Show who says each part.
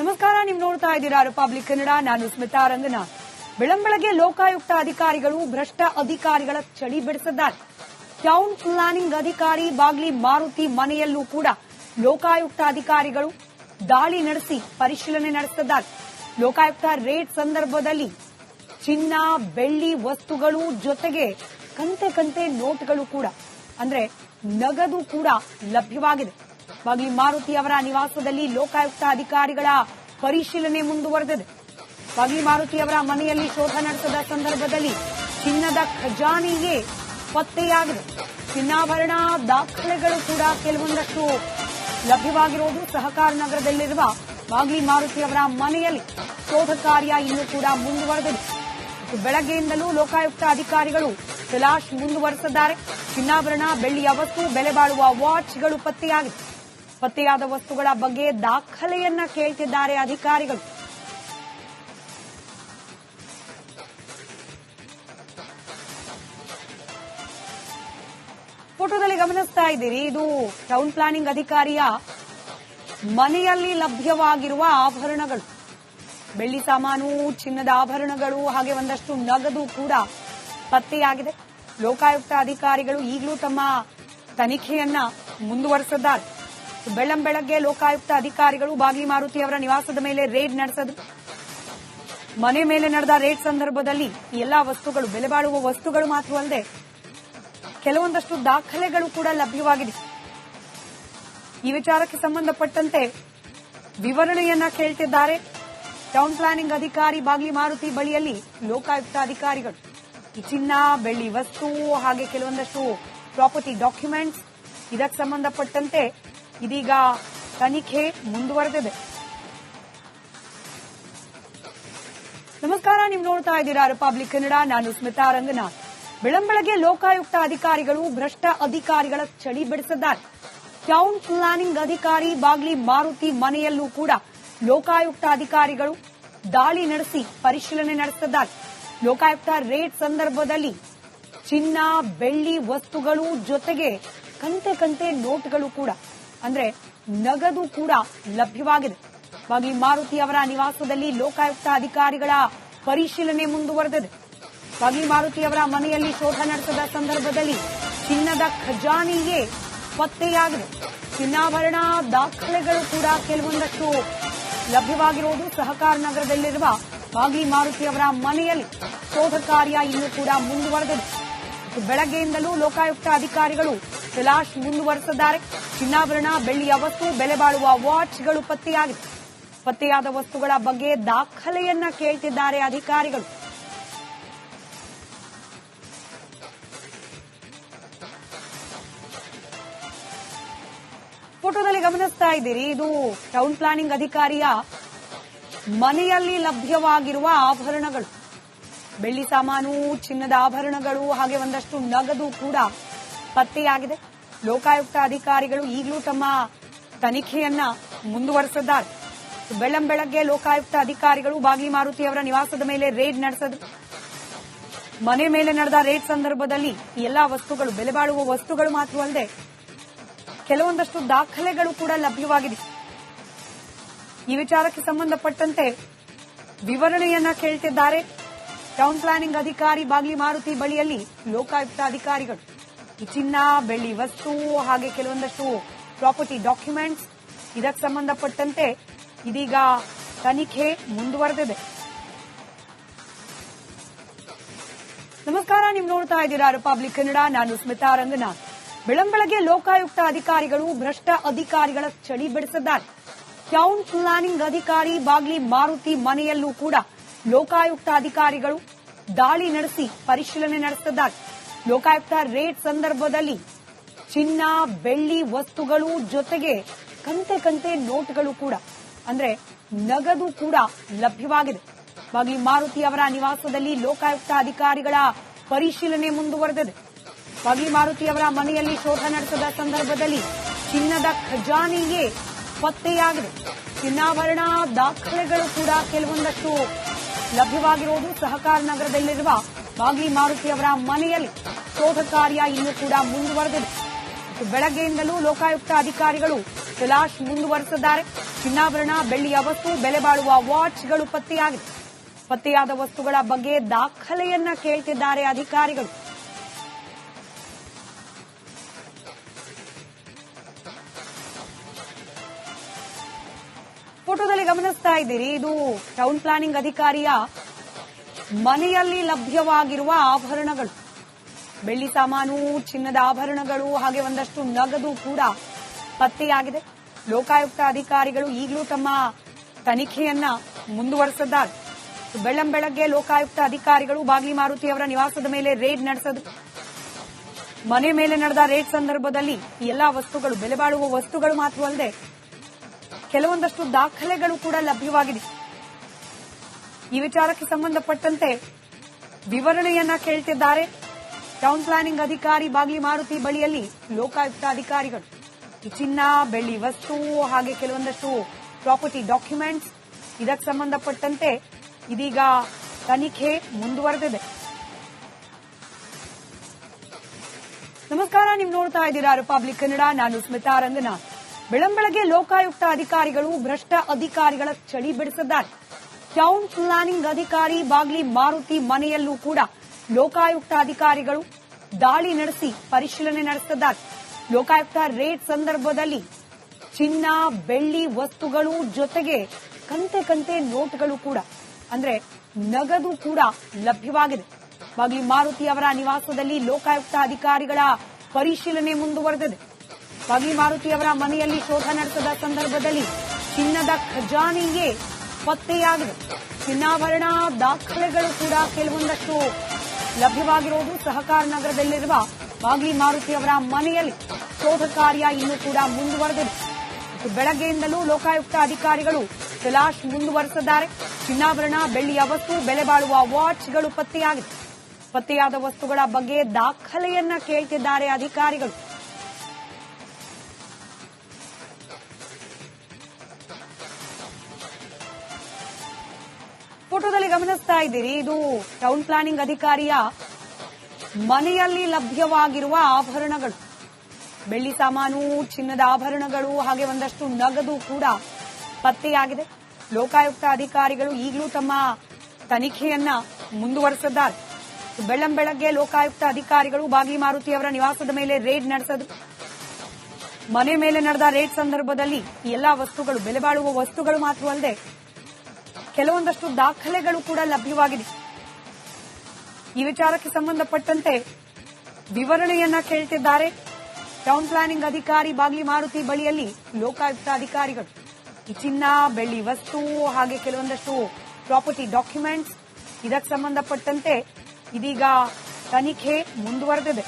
Speaker 1: ನಮಸ್ಕಾರ, ನೀವು ನೋಡ್ತಾ ಇದ್ದೀರಾ ರಿಪಬ್ಲಿಕ್ ಕನ್ನಡ. ನಾನು ಸ್ಮಿತಾ ರಂಗನಾಥ್ ಬೆಳಂಬೆಳಗ್ಗೆ ಲೋಕಾಯುಕ್ತ ಅಧಿಕಾರಿಗಳು ಭ್ರಷ್ಟ ಅಧಿಕಾರಿಗಳ ಚಳಿ ಬಿಡಿಸಿದ್ದಾರೆ. ಟೌನ್ ಪ್ಲಾನಿಂಗ್ ಅಧಿಕಾರಿ ಬಾಗ್ಲಿ ಮಾರುತಿ ಮನೆಯಲ್ಲೂ ಕೂಡ ಲೋಕಾಯುಕ್ತ ಅಧಿಕಾರಿಗಳು ದಾಳಿ ನಡೆಸಿ ಪರಿಶೀಲನೆ ನಡೆಸಿದ್ದಾರೆ. ಲೋಕಾಯುಕ್ತ ರೇಡ್ ಸಂದರ್ಭದಲ್ಲಿ ಚಿನ್ನ, ಬೆಳ್ಳಿ ವಸ್ತುಗಳು ಜೊತೆಗೆ ಕಂತೆ ಕಂತೆ ನೋಟ್ಗಳು ಕೂಡ, ಅಂದ್ರೆ ನಗದು ಕೂಡ ಲಭ್ಯವಾಗಿದೆ. ಬಾಗ್ಲಿ ಮಾರುತಿ ಅವರ ನಿವಾಸದಲ್ಲಿ ಲೋಕಾಯುಕ್ತ ಅಧಿಕಾರಿಗಳ ಪರಿಶೀಲನೆ ಮುಂದುವರೆದಿದೆ. ಬಾಗ್ಲಿ ಮಾರುತಿ ಅವರ ಮನೆಯಲ್ಲಿ ಶೋಧ ನಡೆಸಿದ ಸಂದರ್ಭದಲ್ಲಿ ಚಿನ್ನದ ಖಜಾನೆಯೇ ಪತ್ತೆಯಾಗಿದೆ. ಚಿನ್ನಾಭರಣ ದಾಖಲೆಗಳು ಕೂಡ ಕೆಲವೊಂದಷ್ಟು ಲಭ್ಯವಾಗಿರುವುದು ಸಹಕಾರ ನಗರದಲ್ಲಿರುವ ಬಾಗ್ಲಿ ಮಾರುತಿ ಅವರ ಮನೆಯಲ್ಲಿ ಶೋಧ ಕಾರ್ಯ ಇನ್ನೂ ಕೂಡ ಮುಂದುವರೆದಿದೆ. ಬೆಳಗ್ಗೆಯಿಂದಲೂ ಲೋಕಾಯುಕ್ತ ಅಧಿಕಾರಿಗಳು ತಲಾಶ್ ಮುಂದುವರೆಸಿದ್ದಾರೆ. ಚಿನ್ನಾಭರಣ ಬೆಳ್ಳಿಯ ವಸ್ತು ಬೆಲೆ ಬಾಳುವ ವಾಚ್ಗಳು ಪತ್ತೆಯಾಗಿದೆ ಪತ್ತೆಯಾದ ವಸ್ತುಗಳ ಬಗ್ಗೆ ದಾಖಲೆಯನ್ನ ಕೇಳ್ತಿದ್ದಾರೆ ಅಧಿಕಾರಿಗಳು. ಫೋಟೋದಲ್ಲಿ ಗಮನಿಸ್ತಾ ಇದ್ದೀರಿ, ಇದು ಟೌನ್ ಪ್ಲಾನಿಂಗ್ ಅಧಿಕಾರಿಯ ಮನೆಯಲ್ಲಿ ಲಭ್ಯವಾಗಿರುವ ಆಭರಣಗಳು. ಬೆಳ್ಳಿ ಸಾಮಾನು, ಚಿನ್ನದ ಆಭರಣಗಳು, ಹಾಗೆ ಒಂದಷ್ಟು ನಗದು ಕೂಡ ಪತ್ತೆಯಾಗಿದೆ. ಲೋಕಾಯುಕ್ತ ಅಧಿಕಾರಿಗಳು ಈಗಲೂ ತಮ್ಮ ತನಿಖೆಯನ್ನ ಮುಂದುವರೆಸಿದ್ದಾರೆ. ಬೆಳ್ಳಂ ಬೆಳಗ್ಗೆ ಲೋಕಾಯುಕ್ತ ಅಧಿಕಾರಿಗಳು ಬಾಗ್ಲಿ ಮಾರುತಿ ಅವರ ನಿವಾಸದ ಮೇಲೆ ರೇಡ್ ನಡೆಸಿದ್ರು ಮನೆ ಮೇಲೆ ನಡೆದ ರೇಡ್ ಸಂದರ್ಭದಲ್ಲಿ ಎಲ್ಲಾ ವಸ್ತುಗಳು ಬೆಲೆ ಬಾಳುವ ವಸ್ತುಗಳು ಮಾತ್ರವಲ್ಲದೆ ಕೆಲವೊಂದಷ್ಟು ದಾಖಲೆಗಳು ಕೂಡ ಲಭ್ಯವಾಗಿದೆ. ಈ ವಿಚಾರಕ್ಕೆ ಸಂಬಂಧಪಟ್ಟಂತೆ ವಿವರಣೆಯನ್ನ ಕೇಳ್ತಿದ್ದಾರೆ ಟೌನ್ ಪ್ಲಾನಿಂಗ್ ಅಧಿಕಾರಿ ಬಾಗ್ಲಿ ಮಾರುತಿ ಬಳಿಯಲ್ಲಿ ಲೋಕಾಯುಕ್ತ ಅಧಿಕಾರಿಗಳು. ಚಿನ್ನ, ಬೆಳ್ಳಿ ವಸ್ತು ಹಾಗೆ ಕೆಲವೊಂದಷ್ಟು ಪ್ರಾಪರ್ಟಿ ಡಾಕ್ಯುಮೆಂಟ್ಸ್. ಇದಕ್ಕೆ ಸಂಬಂಧಪಟ್ಟಂತೆ ಇದೀಗ ತನಿಖೆ ಮುಂದುವರೆದಿದೆ. ನಮಸ್ಕಾರ, ನೀವು ನೋಡ್ತಾ ಇದ್ದೀರಾ ರಿಪಬ್ಲಿಕ್ ಕನ್ನಡ. ನಾನು ಸ್ಮಿತಾ ರಂಗನಾಥ್ ಬೆಳಂಬಳಗೆ ಲೋಕಾಯುಕ್ತ ಅಧಿಕಾರಿಗಳು ಭ್ರಷ್ಟ ಅಧಿಕಾರಿಗಳ ಚಳಿ ಬಿಡಿಸಿದ್ದಾರೆ. ಟೌನ್ ಪ್ಲಾನಿಂಗ್ ಅಧಿಕಾರಿ ಬಾಗ್ಲಿ ಮಾರುತಿ ಮನೆಯಲ್ಲೂ ಕೂಡ ಲೋಕಾಯುಕ್ತ ಅಧಿಕಾರಿಗಳು ದಾಳಿ ನಡೆಸಿ ಪರಿಶೀಲನೆ ನಡೆಸಿದ್ದಾರೆ. ಲೋಕಾಯುಕ್ತ ರೇಡ್ ಸಂದರ್ಭದಲ್ಲಿ ಚಿನ್ನ, ಬೆಳ್ಳಿ ವಸ್ತುಗಳು ಜೊತೆಗೆ ಕಂತೆ ಕಂತೆ ನೋಟ್ಗಳು ಕೂಡ ಅಂದ್ರೆ ನಗದು ಕೂಡ ಲಭ್ಯವಾಗಿದೆ. ಹಾಗಾಗಿ ಮಾರುತಿ ಅವರ ನಿವಾಸದಲ್ಲಿ ಲೋಕಾಯುಕ್ತ ಅಧಿಕಾರಿಗಳ ಪರಿಶೀಲನೆ ಮುಂದುವರೆದಿದೆ. ಹಾಗಾಗಿ ಮಾರುತಿ ಅವರ ಮನೆಯಲ್ಲಿ ಶೋಧ ನಡೆಸಿದ ಸಂದರ್ಭದಲ್ಲಿ ಚಿನ್ನದ ಖಜಾನೆಗೆ ಪತ್ತೆಯಾಗಿದೆ. ಚಿನ್ನಾಭರಣ ದಾಖಲೆಗಳು ಕೂಡ ಕೆಲವೊಂದಷ್ಟು ಲಭ್ಯವಾಗಿರುವುದು ಸಹಕಾರ ನಗರದಲ್ಲಿರುವ ಬಾಗ್ಲಿ ಮಾರುತಿ ಅವರ ಮನೆಯಲ್ಲಿ ಶೋಧ ಕಾರ್ಯ ಇನ್ನೂ ಕೂಡ ಮುಂದುವರೆದಿದೆ. ಬೆಳಗ್ಗೆಯಿಂದಲೂ ಲೋಕಾಯುಕ್ತ ಅಧಿಕಾರಿಗಳು ತಲಾಶ್ ಮುಂದುವರೆಸಿದ್ದಾರೆ. ಚಿನ್ನಾಭರಣ, ಬೆಳ್ಳಿಯ ವಸ್ತು, ಬೆಲೆ ಬಾಳುವ ವಾಚ್ಗಳು ಪತ್ತೆಯಾಗಿದೆ ಪತ್ತೆಯಾದ ವಸ್ತುಗಳ ಬಗ್ಗೆ ದಾಖಲೆಯನ್ನ ಕೇಳ್ತಿದ್ದಾರೆ ಅಧಿಕಾರಿಗಳು. ಫೋಟೋದಲ್ಲಿ ಗಮನಿಸ್ತಾ ಇದ್ದೀರಿ, ಇದು ಟೌನ್ ಪ್ಲಾನಿಂಗ್ ಅಧಿಕಾರಿಯ ಮನೆಯಲ್ಲಿ ಲಭ್ಯವಾಗಿರುವ ಆಭರಣಗಳು. ಬೆಳ್ಳಿ ಸಾಮಾನು, ಚಿನ್ನದ ಆಭರಣಗಳು, ಹಾಗೆ ಒಂದಷ್ಟು ನಗದು ಕೂಡ ಪತ್ತೆಯಾಗಿದೆ. ಲೋಕಾಯುಕ್ತ ಅಧಿಕಾರಿಗಳು ಈಗಲೂ ತಮ್ಮ ತನಿಖೆಯನ್ನ ಮುಂದುವರೆಸಿದ್ದಾರೆ. ಬೆಳ್ಳಂ ಬೆಳಗ್ಗೆ ಲೋಕಾಯುಕ್ತ ಅಧಿಕಾರಿಗಳು ಬಾಗ್ಲಿ ಮಾರುತಿ ಅವರ ನಿವಾಸದ ಮೇಲೆ ರೇಡ್ ನಡೆಸಿದ್ರು. ಮನೆ ಮೇಲೆ ನಡೆದ ರೇಡ್ ಸಂದರ್ಭದಲ್ಲಿ ಎಲ್ಲಾ ವಸ್ತುಗಳು ಬೆಲೆ ಬಾಳುವ ವಸ್ತುಗಳು ಮಾತ್ರವಲ್ಲದೆ ಕೆಲವೊಂದಷ್ಟು ದಾಖಲೆಗಳು ಕೂಡ ಲಭ್ಯವಾಗಿದೆ. ಈ ವಿಚಾರಕ್ಕೆ ಸಂಬಂಧಪಟ್ಟಂತೆ ವಿವರಣೆಯನ್ನ ಕೇಳ್ತಿದ್ದಾರೆ. ಟೌನ್ ಪ್ಲಾನಿಂಗ್ ಅಧಿಕಾರಿ ಬಾಗ್ಲಿ ಮಾರುತಿ ಬಳಿಯಲ್ಲಿ ಲೋಕಾಯುಕ್ತ ಅಧಿಕಾರಿಗಳು. ಚಿನ್ನ, ಬೆಳ್ಳಿ ವಸ್ತು, ಹಾಗೆ ಕೆಲವೊಂದಷ್ಟು ಪ್ರಾಪರ್ಟಿ ಡಾಕ್ಯುಮೆಂಟ್ಸ್. ಇದಕ್ಕೆ ಸಂಬಂಧಪಟ್ಟಂತೆ ಇದೀಗ ತನಿಖೆ ಮುಂದುವರೆದಿದೆ. ನಮಸ್ಕಾರ, ನೀವು ನೋಡ್ತಾ ಇದ್ದೀರಾ ರಿಪಬ್ಲಿಕ್ ಕನ್ನಡ. ನಾನು ಸ್ಮಿತಾ ರಂಗನಾಥ್. ಬೆಳಂಬೆಳಗ್ಗೆ ಲೋಕಾಯುಕ್ತ ಅಧಿಕಾರಿಗಳು ಭ್ರಷ್ಟ ಅಧಿಕಾರಿಗಳ ಚಳಿ ಬಿಡಿಸಿದ್ದಾರೆ. ಟೌನ್ ಪ್ಲಾನಿಂಗ್ ಅಧಿಕಾರಿ ಬಾಗ್ಲಿ ಮಾರುತಿ ಮನೆಯಲ್ಲೂ ಕೂಡ ಲೋಕಾಯುಕ್ತ ಅಧಿಕಾರಿಗಳು ದಾಳಿ ನಡೆಸಿ ಪರಿಶೀಲನೆ ನಡೆಸಿದ್ದಾರೆ. ಲೋಕಾಯುಕ್ತ ರೇಟ್ ಸಂದರ್ಭದಲ್ಲಿ ಚಿನ್ನ, ಬೆಳ್ಳಿ ವಸ್ತುಗಳು ಜೊತೆಗೆ ಕಂತೆ ಕಂತೆ ನೋಟ್ಗಳು ಕೂಡ, ಅಂದ್ರೆ ನಗದು ಕೂಡ ಲಭ್ಯವಾಗಿದೆ. ಬಾಗಿ ಮಾರುತಿ ಅವರ ನಿವಾಸದಲ್ಲಿ ಲೋಕಾಯುಕ್ತ ಅಧಿಕಾರಿಗಳ ಪರಿಶೀಲನೆ ಮುಂದುವರೆದಿದೆ. ಬಾಗಿ ಮಾರುತಿ ಅವರ ಮನೆಯಲ್ಲಿ ಶೋಧ ನಡೆಸಿದ ಸಂದರ್ಭದಲ್ಲಿ ಚಿನ್ನದ ಖಜಾನೆಯೇ ಪತ್ತೆಯಾಗಿದೆ. ಚಿನ್ನಾಭರಣ ದಾಖಲೆಗಳು ಕೂಡ ಕೆಲವೊಂದಷ್ಟು ಲಭ್ಯವಾಗಿರುವುದು ಸಹಕಾರ ನಗರದಲ್ಲಿರುವ ಬಾಗ್ಲಿ ಮಾರುತಿ ಅವರ ಮನೆಯಲ್ಲಿ ಶೋಧ ಕಾರ್ಯ ಇನ್ನೂ ಕೂಡ ಮುಂದುವರೆದಿದೆ. ಬೆಳಗ್ಗೆಯಿಂದಲೂ ಲೋಕಾಯುಕ್ತ ಅಧಿಕಾರಿಗಳು ತಲಾಶ್ ಮುಂದುವರೆಸಿದ್ದಾರೆ. ಚಿನ್ನಾಭರಣ, ಬೆಳ್ಳಿಯ ವಸ್ತು, ಬೆಲೆ ಬಾಳುವ ವಾಚ್ಗಳು ಪತ್ತೆಯಾಗಿದೆ. ಪತ್ತೆಯಾದ ವಸ್ತುಗಳ ಬಗ್ಗೆ ದಾಖಲೆಯನ್ನ ಕೇಳ್ತಿದ್ದಾರೆ ಅಧಿಕಾರಿಗಳು. ಫೋಟೋದಲ್ಲಿ ಗಮನಿಸ್ತಾ ಇದ್ದೀರಿ, ಇದು ಟೌನ್ ಪ್ಲಾನಿಂಗ್ ಅಧಿಕಾರಿಯ ಮನೆಯಲ್ಲಿ ಲಭ್ಯವಾಗಿರುವ ಆಭರಣಗಳು. ಬೆಳ್ಳಿ ಸಾಮಾನು, ಚಿನ್ನದ ಆಭರಣಗಳು, ಹಾಗೆ ಒಂದಷ್ಟು ನಗದು ಕೂಡ ಪತ್ತೆಯಾಗಿದೆ. ಲೋಕಾಯುಕ್ತ ಅಧಿಕಾರಿಗಳು ಈಗಲೂ ತಮ್ಮ ತನಿಖೆಯನ್ನ ಮುಂದುವರೆಸಿದ್ದಾರೆ. ಬೆಳ್ಳಂಬೆಳಗ್ಗೆ ಲೋಕಾಯುಕ್ತ ಅಧಿಕಾರಿಗಳು ಬಾಗ್ಲಿ ಮಾರುತಿ ಅವರ ನಿವಾಸದ ಮೇಲೆ ರೇಡ್ ನಡೆಸಿದ್ರು. ಮನೆ ಮೇಲೆ ನಡೆದ ರೇಡ್ ಸಂದರ್ಭದಲ್ಲಿ ಎಲ್ಲಾ ವಸ್ತುಗಳು ಬೆಲೆ ಬಾಳುವ ವಸ್ತುಗಳು ಮಾತ್ರವಲ್ಲದೆ ಕೆಲವೊಂದಷ್ಟು ದಾಖಲೆಗಳು ಕೂಡ ಲಭ್ಯವಾಗಿದೆ. ಈ ವಿಚಾರಕ್ಕೆ ಸಂಬಂಧಪಟ್ಟಂತೆ ವಿವರಣೆಯನ್ನ ಕೇಳ್ತಿದ್ದಾರೆ. ಟೌನ್ ಪ್ಲಾನಿಂಗ್ ಅಧಿಕಾರಿ ಬಾಗಿಲಿ ಮಾರುತಿ ಬಳಿಯಲ್ಲಿ ಲೋಕಾಯುಕ್ತ ಅಧಿಕಾರಿಗಳು ಚಿನ್ನ, ಬೆಳ್ಳಿ ವಸ್ತು ಹಾಗೆ ಕೆಲವೊಂದಷ್ಟು ಪ್ರಾಪರ್ಟಿ ಡಾಕ್ಯುಮೆಂಟ್ಸ್ ಇದಕ್ಕೆ ಸಂಬಂಧಪಟ್ಟಂತೆ ಇದೀಗ ತನಿಖೆ ಮುಂದುವರೆದಿದೆ. ನಮಸ್ಕಾರ, ನೀವು ನೋಡ್ತಾ ಇದ್ದೀರಾ ರಿಪಬ್ಲಿಕ್ ಕನ್ನಡ ನಾನು ಸ್ಮಿತಾ ರಂಗನಾಥ್. ಬೆಳಂಬೆಳಗ್ಗೆ ಲೋಕಾಯುಕ್ತ ಅಧಿಕಾರಿಗಳು ಭ್ರಷ್ಟ ಅಧಿಕಾರಿಗಳ ಚಳಿ ಬಿಡಿಸಿದ್ದಾರೆ. ಟೌನ್ ಪ್ಲಾನಿಂಗ್ ಅಧಿಕಾರಿ ಬಾಗ್ಲಿ ಮಾರುತಿ ಮನೆಯಲ್ಲೂ ಕೂಡ ಲೋಕಾಯುಕ್ತ ಅಧಿಕಾರಿಗಳು ದಾಳಿ ನಡೆಸಿ ಪರಿಶೀಲನೆ ನಡೆಸಿದ್ದಾರೆ. ಲೋಕಾಯುಕ್ತ ರೇಡ್ ಸಂದರ್ಭದಲ್ಲಿ ಚಿನ್ನ, ಬೆಳ್ಳಿ ವಸ್ತುಗಳು ಜೊತೆಗೆ ಕಂತೆ ಕಂತೆ ನೋಟ್ಗಳು ಕೂಡ, ಅಂದ್ರೆ ನಗದು ಕೂಡ ಲಭ್ಯವಾಗಿದೆ. ಬಾಗ್ಲಿ ಮಾರುತಿ ಅವರ ನಿವಾಸದಲ್ಲಿ ಲೋಕಾಯುಕ್ತ ಅಧಿಕಾರಿಗಳ ಪರಿಶೀಲನೆ ಮುಂದುವರೆದಿದೆ. ಬಾಗ್ಲಿ ಮಾರುತಿ ಅವರ ಮನೆಯಲ್ಲಿ ಶೋಧ ನಡೆಸಿದ ಸಂದರ್ಭದಲ್ಲಿ ಚಿನ್ನದ ಖಜಾನೆಯೇ ಪತ್ತೆಯಾಗಿದೆ. ಚಿನ್ನಾಭರಣ ದಾಖಲೆಗಳು ಕೂಡ ಕೆಲವೊಂದಷ್ಟು ಲಭ್ಯವಾಗಿರುವುದು. ಸಹಕಾರ ನಗರದಲ್ಲಿರುವ ಬಾಗ್ಲಿ ಮಾರುತಿ ಅವರ ಮನೆಯಲ್ಲಿ ಶೋಧ ಕಾರ್ಯ ಇನ್ನೂ ಕೂಡ ಮುಂದುವರೆದಿದೆ. ಬೆಳಗ್ಗೆಯಿಂದಲೂ ಲೋಕಾಯುಕ್ತ ಅಧಿಕಾರಿಗಳು ತಲಾಶ್ ಮುಂದುವರೆಸಿದ್ದಾರೆ. ಚಿನ್ನಾಭರಣ, ಬೆಳ್ಳಿಯ ವಸ್ತು, ಬೆಲೆ ಬಾಳುವ ವಾಚ್ಗಳು ಪತ್ತೆಯಾಗಿದೆ ಪತ್ತೆಯಾದ ವಸ್ತುಗಳ ಬಗ್ಗೆ ದಾಖಲೆಯನ್ನ ಕೇಳ್ತಿದ್ದಾರೆ ಅಧಿಕಾರಿಗಳು. ಫೋಟೋದಲ್ಲಿ ಗಮನಿಸ್ತಾ ಇದ್ದೀರಿ. ಇದು ಟೌನ್ ಪ್ಲಾನಿಂಗ್ ಅಧಿಕಾರಿಯ ಮನೆಯಲ್ಲಿ ಲಭ್ಯವಾಗಿರುವ ಆಭರಣಗಳು. ಬೆಳ್ಳಿ ಸಾಮಾನು, ಚಿನ್ನದ ಆಭರಣಗಳು, ಹಾಗೆ ಒಂದಷ್ಟು ನಗದು ಕೂಡ ಪತ್ತೆಯಾಗಿದೆ. ಲೋಕಾಯುಕ್ತ ಅಧಿಕಾರಿಗಳು ಈಗಲೂ ತಮ್ಮ ತನಿಖೆಯನ್ನ ಮುಂದುವರೆಸಿದ್ದಾರೆ. ಬೆಳ್ಳಂಬೆಳಗ್ಗೆ ಲೋಕಾಯುಕ್ತ ಅಧಿಕಾರಿಗಳು ಬಾಗಿ ಮಾರುತಿ ಅವರ ನಿವಾಸದ ಮೇಲೆ ರೇಡ್ ನಡೆಸಿದ್ರು. ಮನೆ ಮೇಲೆ ನಡೆದ ರೇಡ್ ಸಂದರ್ಭದಲ್ಲಿ ಎಲ್ಲಾ ವಸ್ತುಗಳು ಬೆಲೆ ಬಾಳುವ ವಸ್ತುಗಳು ಮಾತ್ರವಲ್ಲದೆ ಕೆಲವೊಂದಷ್ಟು ದಾಖಲೆಗಳು ಕೂಡ ಲಭ್ಯವಾಗಿದೆ. ಈ ವಿಚಾರಕ್ಕೆ ಸಂಬಂಧಪಟ್ಟಂತೆ ವಿವರಣೆಯನ್ನ ಕೇಳ್ತಿದ್ದಾರೆ. ಟೌನ್ ಪ್ಲಾನಿಂಗ್ ಅಧಿಕಾರಿ ಬಾಗ್ಲಿ ಮಾರುತಿ ಬಳಿಯಲ್ಲಿ ಲೋಕಾಯುಕ್ತ ಅಧಿಕಾರಿಗಳು ಈ ಚಿನ್ನ, ಬೆಳ್ಳಿ ವಸ್ತು ಹಾಗೆ ಕೆಲವೊಂದಷ್ಟು ಪ್ರಾಪರ್ಟಿ ಡಾಕ್ಯುಮೆಂಟ್ಸ್ ಇದಕ್ಕೆ ಸಂಬಂಧಪಟ್ಟಂತೆ ಇದೀಗ ತನಿಖೆ ಮುಂದುವರೆದಿದೆ.